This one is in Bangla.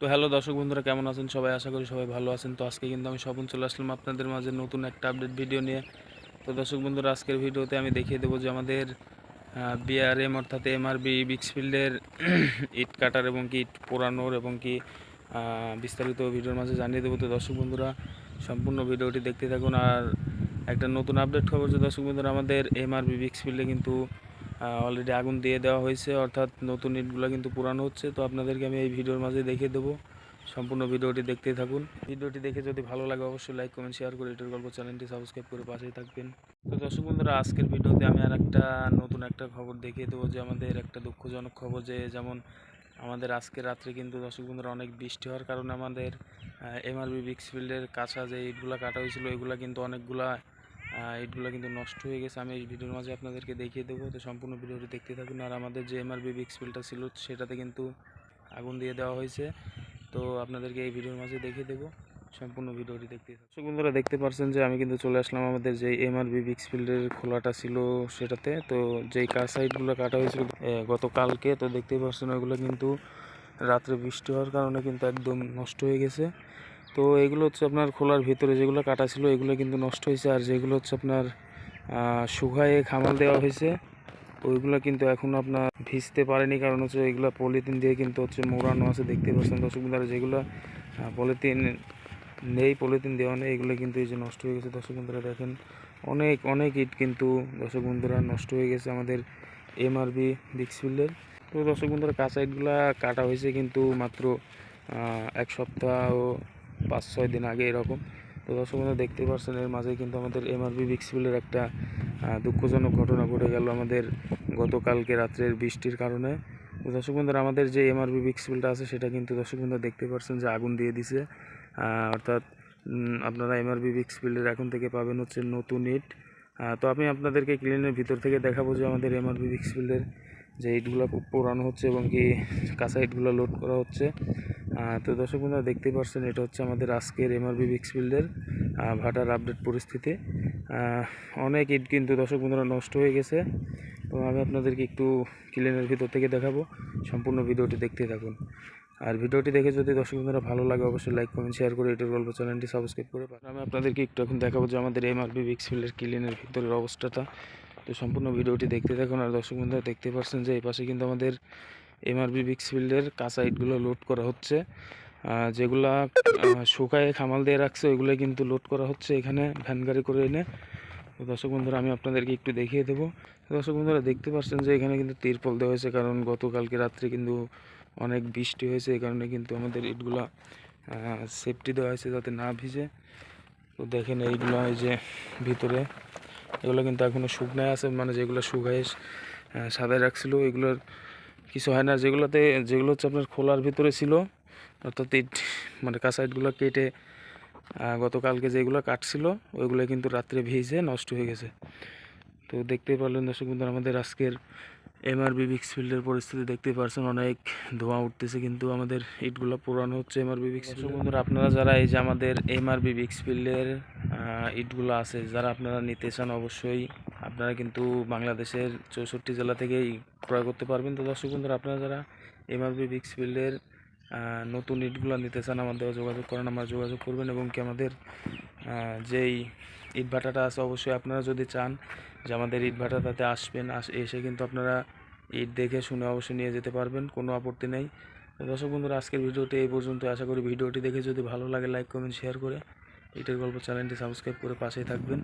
তো হ্যালো দর্শক বন্ধুরা, কেমন আছেন? সবাই আশা করি সবাই ভালো আছেন। তো আজকে কিন্তু আমি স্বপন চলে আসলাম আপনাদের মাঝে নতুন একটা আপডেট ভিডিও নিয়ে। তো দর্শক বন্ধুরা, আজকের ভিডিওতে আমি দেখিয়ে দেবো যে আমাদের বিআরএম অর্থাৎ এমআরবি বিক্সফিল্ডের ইট কাটার এবং কি ইট পোড়ানোর এবং কি বিস্তারিত ভিডিওর মাঝে জানিয়ে দেবো। তো দর্শক বন্ধুরা, সম্পূর্ণ ভিডিওটি দেখতে থাকুন। আর একটা নতুন আপডেট খবর যে দর্শক বন্ধুরা, আমাদের এমআরবি বিক্সফিল্ডে কিন্তু অলরেডি আগুন দিয়ে দেওয়া হয়েছে, অর্থাৎ নতুন ইটগুলো কিন্তু পুরানো হচ্ছে। তো আপনাদেরকে আমি এই ভিডিওর মাঝে দেখিয়ে দেবো। সম্পূর্ণ ভিডিওটি দেখতে থাকুন। ভিডিওটি দেখে যদি ভালো লাগে, অবশ্যই লাইক কমেন্ট শেয়ার করে এটার গল্প চ্যানেলটি সাবস্ক্রাইব করে পাশেই থাকবেন। তো দর্শক বন্ধুরা, আজকের ভিডিওতে আমি আর একটা নতুন একটা খবর দেখিয়ে দেবো যে আমাদের একটা দুঃখজনক খবর যে, যেমন আমাদের আজকে রাত্রে কিন্তু দর্শক বন্ধুরা অনেক বৃষ্টি হওয়ার কারণে আমাদের এমআরবি বিক্সফিল্ডের কাঁচা যে ইটগুলো কাটা হয়েছিল এগুলো কিন্তু অনেকগুলা আহ, কিন্তু নষ্ট হয়ে গেছে। আমি এই ভিডিওর মাঝে আপনাদেরকে দেখিয়ে দেবো। তো সম্পূর্ণ ভিডিওটি দেখতে থাকুন। আর আমাদের যে এমআরবি বিক্সফিল্ডটা ছিল সেটাতে কিন্তু আগুন দিয়ে দেওয়া হয়েছে। তো আপনাদেরকে এই ভিডিওর মাঝে দেখিয়ে দেবো। সম্পূর্ণ ভিডিওটি দেখতে থাকুন। বন্ধুরা দেখতে পাচ্ছেন যে আমি কিন্তু চলে আসলাম আমাদের যে এমআরবি বিক্সফিল্ডের খোলাটা ছিল সেটাতে। তো যেই কার সাইডগুলো কাটা হয়েছিল গতকালকে তো দেখতেই পাচ্ছেন ওইগুলো কিন্তু রাত্রে বৃষ্টি হওয়ার কারণে কিন্তু একদম নষ্ট হয়ে গেছে। তো এগুলো হচ্ছে আপনার খোলার ভিতরে যেগুলো কাটা ছিল, এগুলো কিন্তু নষ্ট হয়েছে। আর যেগুলো হচ্ছে আপনার শুকায়ে খামাল দেওয়া হয়েছে, ওইগুলো কিন্তু এখন আপনার ভিজতে পারেনি। কারণ হচ্ছে এগুলো পলিথিন দিয়ে কিন্তু হচ্ছে মোড়ানো আছে, দেখতে পাচ্ছেন দর্শক বন্ধুরা যেগুলো পলিথিন নেই, পলিথিন দেওয়া নেই, এগুলো কিন্তু এই যে নষ্ট হয়ে গেছে। দর্শক বন্ধুরা দেখেন, অনেক অনেক ইট কিন্তু দর্শক বন্ধুরা নষ্ট হয়ে গেছে আমাদের এমআরবি বিক্সফিল্ডের তো দর্শক বন্ধুরা কাঁচা ইটগুলা কাটা হয়েছে কিন্তু মাত্র এক সপ্তাহ পাঁচ ছয় দিন আগে এরকম। তো দর্শক বন্ধুরা দেখতে পাচ্ছেন এর মাঝে কিন্তু আমাদের এমআরবি বিক্সফিল্ডের একটা দুঃখজনক ঘটনা ঘটে গেল আমাদের গতকালকে রাত্রের বৃষ্টির কারণে। দর্শক বন্ধুরা, আমাদের যে এমআরবি বিক্সফিল্ডটা আছে, সেটা কিন্তু দর্শক বন্ধুরা দেখতে পাচ্ছেন যে আগুন দিয়ে দিছে। অর্থাৎ আপনারা এমআরবি বিক্সফিল্ডের এখন থেকে পাবেন হচ্ছে নতুন ইট। তো আমি আপনাদেরকে ক্লিনের ভিতর থেকে দেখাবো যে আমাদের এমআরবি বিক্সফিল্ডের যে ইটগুলো পোড়ানো হচ্ছে এবং কি কাঁচা ইটগুলো লোড করা হচ্ছে। তো দর্শক বন্ধুরা দেখতেই পাচ্ছেন এটা হচ্ছে আমাদের আজকের এমআরবি বিক্সফিল্ডের আহ, ভাটার আপডেট পরিস্থিতি। অনেক ইট কিন্তু দর্শক বন্ধুরা নষ্ট হয়ে গেছে। তো আমি আপনাদেরকে একটু ক্লিনের ভিতর থেকে দেখাবো সম্পূর্ণ ভিডিওটি দেখতে থাকুন। আর ভিডিওটি দেখে যদি দর্শক বন্ধুরা ভালো লাগে অবশ্যই লাইক কমেন্ট শেয়ার করে এটার গল্প চ্যানেলটি সাবস্ক্রাইব করে আমি আপনাদেরকে একটু এখন দেখাবো যে আমাদের এমআরবি বিক্সফিল্ডের ক্লিনের ভিতরের অবস্থাটা। তো সম্পূর্ণ ভিডিওটি দেখতে থাকুন আর দর্শক বন্ধুরা দেখতে পাচ্ছেন যে এই পাশে কিন্তু আমাদের এমআরবি বিক্সফিল্ডের কাঁচা ইটগুলো লোড করা হচ্ছে। যেগুলা শুকায়ে খামাল দিয়ে রাখছে ওইগুলো কিন্তু লোড করা হচ্ছে এখানে, ভ্যান গাড়ি করে এনে। তো দর্শক বন্ধুরা, আমি আপনাদেরকে একটু দেখিয়ে দেবো। দর্শক বন্ধুরা, দেখতে পাচ্ছেন যে এখানে কিন্তু তিরপল দেওয়া হয়েছে, কারণ গতকালকে রাত্রে কিন্তু অনেক বৃষ্টি হয়েছে, এই কারণে কিন্তু আমাদের ইটগুলা সেফটি দেওয়া হয়েছে যাতে না ভিজে। তো দেখেন এইগুলো এই যে ভিতরে এগুলো কিন্তু এখনও শুকনায় আছে মানে যেগুলো শুকায় সাদায় রাখছিল, এগুলোর কিছু হয় না। যেগুলোতে, যেগুলো হচ্ছে আপনার খোলার ভিতরে ছিল, অর্থাৎ ইট মানে কাঁচা ইটগুলো কেটে গতকালকে যেগুলো কাটছিল, ওইগুলো কিন্তু রাত্রে ভিজে নষ্ট হয়ে গেছে। তো দেখতেই পারলেন দর্শক বন্ধু আমাদের আজকের এমআরবি বিক্সফিল্ডের পরিস্থিতি দেখতে পারছেন অনেক ধোঁয়া উঠতেছে কিন্তু আমাদের ইটগুলো পুরানো হচ্ছে এমআরবি বিক্সফিল্ড বন্ধুরা আপনারা যারা এই যে আমাদের এমআরবি বিক্সফিল্ডের ইটগুলো আছে যারা আপনারা নিতে চান অবশ্যই আপনারা কিন্তু বাংলাদেশের চৌষট্টি জেলা থেকেই ক্রয় করতে পারবেন। তো দর্শক বন্ধুরা আপনারা যারা এমআরবি বিক্সফিল্ডের আহ, নতুন ইটগুলো নিতে চান আমাদের যোগাযোগ করেন, আমরা যোগাযোগ করবেন এবং কি আমাদের যেই ইট ভাটাটা আছে অবশ্যই আপনারা যদি চান যে আমাদের ইট ভাটাটাতে আসবেন, আস, এসে কিন্তু আপনারা ইট দেখে শুনে অবশ্যই নিয়ে যেতে পারবেন, কোনো আপত্তি নেই। দর্শক বন্ধুরা, আজকের ভিডিওটি এই পর্যন্ত। আশা করি ভিডিওটি দেখে যদি ভালো লাগে, লাইক, কমেন্ট, শেয়ার করে ইটের গল্প চ্যানেলটি সাবস্ক্রাইব করে পাশেই থাকবেন।